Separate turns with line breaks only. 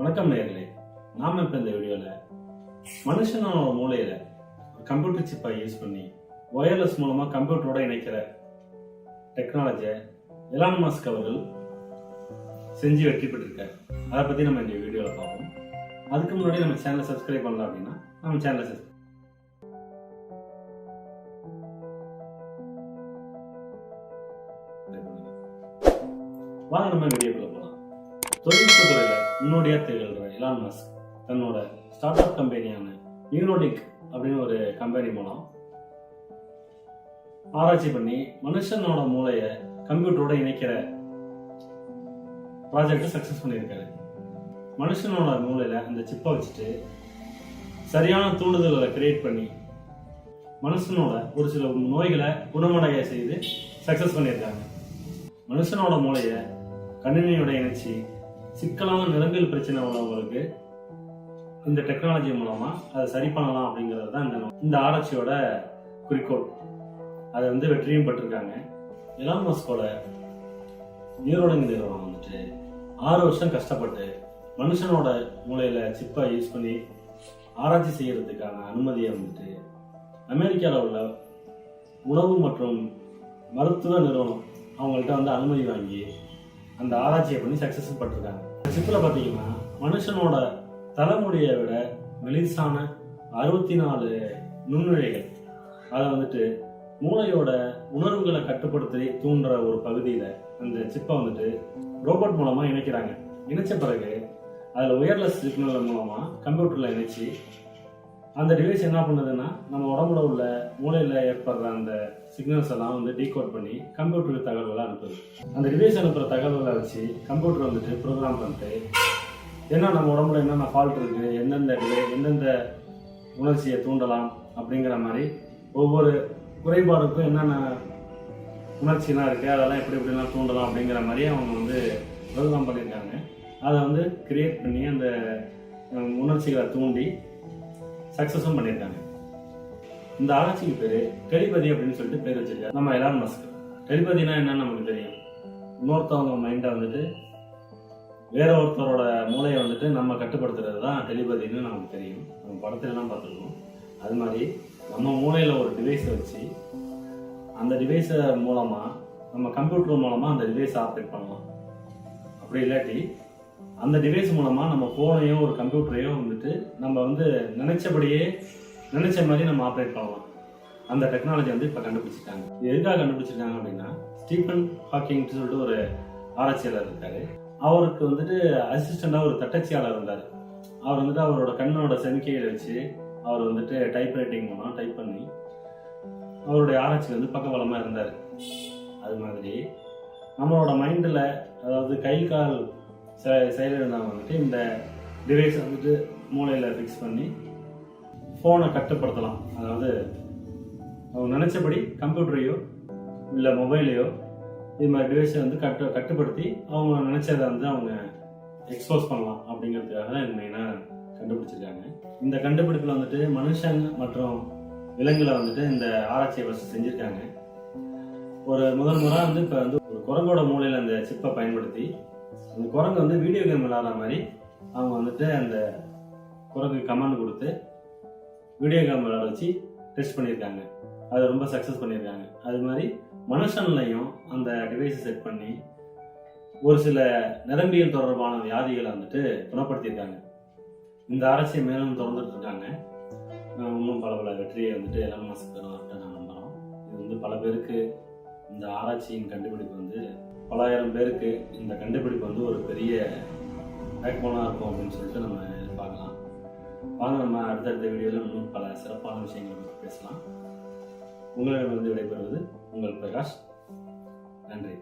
வணக்கம் நேர்களே. நாம இப்போ இந்த வீடியோவில் மனுஷனோட மூலையில் கம்ப்யூட்டர் சிப்பை யூஸ் பண்ணி ஒயர்லெஸ் மூலமாக கம்ப்யூட்டரோட இணைக்கிற டெக்னாலஜியை எலான் மாஸ்க் அவர்கள் செஞ்சு வெற்றி பெற்றிருக்காரு அதை பத்தி நம்ம இந்த வீடியோவில் பார்ப்போம். அதுக்கு முன்னாடி நம்ம சேனலை சப்ஸ்கிரைப் பண்ணலாம் அப்படின்னா நம்ம சேனலை சப்ஸ்கிரைப் வாங்க நம்ம வீடியோக்குள்ள போகலாம் தொழில்நுட்ப முன்னோடியா திகழ்கிற இலான் மஸ்க் தன்னோட ஸ்டார்ட் அப் கம்பெனியான நியூரோடிக் அப்படின்னு ஒரு கம்பெனி மூலம் ஆராய்ச்சி பண்ணி மனுஷனோட மூளையை கம்ப்யூட்டரோட இணைக்கிற ப்ராஜெக்ட் சக்ஸஸ் பண்ணியிருக்காரு. மனுஷனோட மூளையில அந்த சிப்பை வச்சுட்டு சரியான தூண்டுதல்களை கிரியேட் பண்ணி மனுஷனோட ஒரு சில நோய்களை குணமடைய செய்து சக்ஸஸ் பண்ணியிருக்காங்க. மனுஷனோட மூளையை கணினியோட இணைச்சி சிக்கலான நிலங்கள் பிரச்சனை உள்ளவங்களுக்கு இந்த டெக்னாலஜி மூலமா அதை சரி பண்ணலாம் அப்படிங்கிறது தான் இந்த இந்த ஆராய்ச்சியோட குறிக்கோள். அதை வந்து வெற்றியும் பெற்றிருக்காங்க. எலான் மஸ்கோட நியூரோலிங் நிறுவனம் வந்துட்டு ஆறு வருஷம் கஷ்டப்பட்டு மனுஷனோட மூலையில் சிப்பை யூஸ் பண்ணி ஆராய்ச்சி செய்கிறதுக்கான அனுமதியை வந்துட்டு அமெரிக்காவில் உள்ள உணவு மற்றும் மருத்துவ நிறுவனம் அவங்கள்ட்ட வந்து அனுமதி வாங்கி அந்த ஆராய்ச்சியை பண்ணி சக்சஸ் பட்டிருக்காங்க. சிப்பில் பார்த்தீங்கன்னா மனுஷனோட தலைமுடியை விட மெலிசான அறுபத்தி நாலு நுண்ணுழைகள் அதை வந்துட்டு மூளையோட உணர்வுகளை கட்டுப்படுத்தி தூண்டுற ஒரு பகுதியில் அந்த சிப்பை வந்துட்டு ரோபோட் மூலமாக இணைக்கிறாங்க. இணைச்ச பிறகு அதில் ஒயர்லெஸ் சிக்னல் மூலமாக கம்ப்யூட்டரில் இணைச்சி அந்த டிவைஸ் என்ன பண்ணுதுன்னா நம்ம உடம்புல உள்ள மூளையில் ஏற்படுற அந்த சிக்னல்ஸ் எல்லாம் வந்து டீகோட் பண்ணி கம்ப்யூட்டருக்கு தகவல்களை அனுப்புது. அந்த டிவைஸ் அனுப்புகிற தகவல்களை வச்சு கம்ப்யூட்டர் வந்துட்டு ப்ரோக்ராம் பண்ணிட்டு என்ன நம்ம உடம்புல என்னென்ன ஃபால்ட் இருக்குது எந்தெந்த டிவை எந்தெந்த உணர்ச்சியை தூண்டலாம் அப்படிங்கிற மாதிரி ஒவ்வொரு குறைபாடுக்கும் என்னென்ன உணர்ச்சிலாம் இருக்குது அதெல்லாம் எப்படி எப்படிலாம் தூண்டலாம் அப்படிங்கிற மாதிரி அவங்க வந்து ப்ரோக்ராம் பண்ணியிருக்காங்க. அதை வந்து கிரியேட் பண்ணி அந்த உணர்ச்சிகளை தூண்டி சக்ஸஸும் பண்ணியிருக்காங்க. இந்த ஆராய்ச்சிக்கு பேர் டெலிபதி அப்படின்னு சொல்லிட்டு பேர் வச்சிருக்காரு நம்ம எலான் மஸ்க் டெலிபதினா என்னன்னு நமக்கு தெரியும். இன்னொருத்தவங்க மைண்டை வந்துட்டு வேற ஒருத்தரோட மூளையை வந்துட்டு நம்ம கட்டுப்படுத்துறது தான் டெலிபதின்னு நமக்கு தெரியும். நம்ம படத்துலலாம் பார்த்துருக்கோம். அது மாதிரி நம்ம மூளையில் ஒரு டிவைஸை வச்சு அந்த டிவைஸை மூலமாக நம்ம கம்ப்யூட்டர் மூலமாக அந்த டிவைஸை ஆப்ரேட் பண்ணலாம். அப்படி இல்லாட்டி அந்த டிவைஸ் மூலமாக நம்ம ஃபோனையோ ஒரு கம்ப்யூட்டரையோ வந்துட்டு நம்ம வந்து நினைச்சபடியே நினைச்ச மாதிரி நம்ம ஆப்ரேட் பண்ணலாம். அந்த டெக்னாலஜி வந்து இப்போ கண்டுபிடிச்சிட்டாங்க. எதுக்காக கண்டுபிடிச்சிருக்காங்க அப்படின்னா ஸ்டீஃபன் ஹாக்கிங்னு சொல்லிட்டு ஒரு ஆராய்ச்சியாளர் இருக்காரு. அவருக்கு வந்துட்டு அசிஸ்டண்டாக ஒரு தட்டச்சியாளர் இருந்தார். அவர் வந்துட்டு அவரோட கண்ணோட சமிக்கைகளை வச்சு அவர் வந்துட்டு டைப் ரைட்டிங் மூலம் டைப் பண்ணி அவருடைய ஆராய்ச்சி வந்து பக்கபலமாக இருந்தார். அது மாதிரி நம்மளோட மைண்டில் அதாவது கை கால் செ- செயலிழந்தவங்க வந்துட்டு இந்த டிவைஸ் வந்துட்டு மூளையில் ஃபிக்ஸ் பண்ணி ஃபோனை கட்டுப்படுத்தலாம். அதாவது அவங்க நினச்சபடி கம்ப்யூட்டரையோ இல்லை மொபைலையோ இது மாதிரி டிவைஸை வந்து கட்டு கட்டுப்படுத்தி அவங்க நினச்சதை வந்து அவங்க எக்ஸ்போஸ் பண்ணலாம் அப்படிங்கிறதுக்காக தான் இது மெயினாக கண்டுபிடிச்சிருக்காங்க. இந்த கண்டுபிடிப்பில் வந்துட்டு மனுஷங்க மற்றும் விலங்குகளை வந்துட்டு இந்த ஆராய்ச்சியை ஃபஸ்ட் செஞ்சுருக்காங்க. ஒரு முதல் முறை வந்து இப்போ வந்து ஒரு குரங்கோட மூலையில் அந்த சிப்பை பயன்படுத்தி அந்த குரங்கு வந்து வீடியோ கேம் விளாட்ற மாதிரி அவங்க வந்துட்டு அந்த குரங்கு கமாண்ட் கொடுத்து வீடியோ கேம் விளாட வச்சு டெஸ்ட் பண்ணியிருக்காங்க. அது ரொம்ப சக்ஸஸ் பண்ணியிருக்காங்க. அது மாதிரி மனுஷன்லையும் அந்த டிவைஸை செட் பண்ணி ஒரு சில நரம்பியல் தொடர்பான வியாதிகளை வந்துட்டு குணப்படுத்தியிருக்காங்க. இந்த ஆராய்ச்சியை மேலும் தொடர்ந்துட்டு இருக்காங்க. இன்னும் பல பல வெற்றியை வந்துட்டு எல்லாம் மாசம் பெறுவாங்க நான் நம்புகிறோம் இது வந்து பல பேருக்கு இந்த ஆராய்ச்சியின் கண்டுபிடிப்பு வந்து பலாயிரம் பேருக்கு இந்த கண்டுபிடிப்பு வந்து ஒரு பெரிய பேக்போனாக இருக்கும் அப்படின்னு சொல்லிட்டு நம்ம எதிர்பார்க்கலாம். வாங்க நம்ம அடுத்தடுத்த வீடியோவில் இன்னும் பல சிறப்பான விஷயங்களை பற்றி பேசலாம். உங்களிடமிருந்து விடைபெறுவது உங்கள் பிரகாஷ். நன்றி.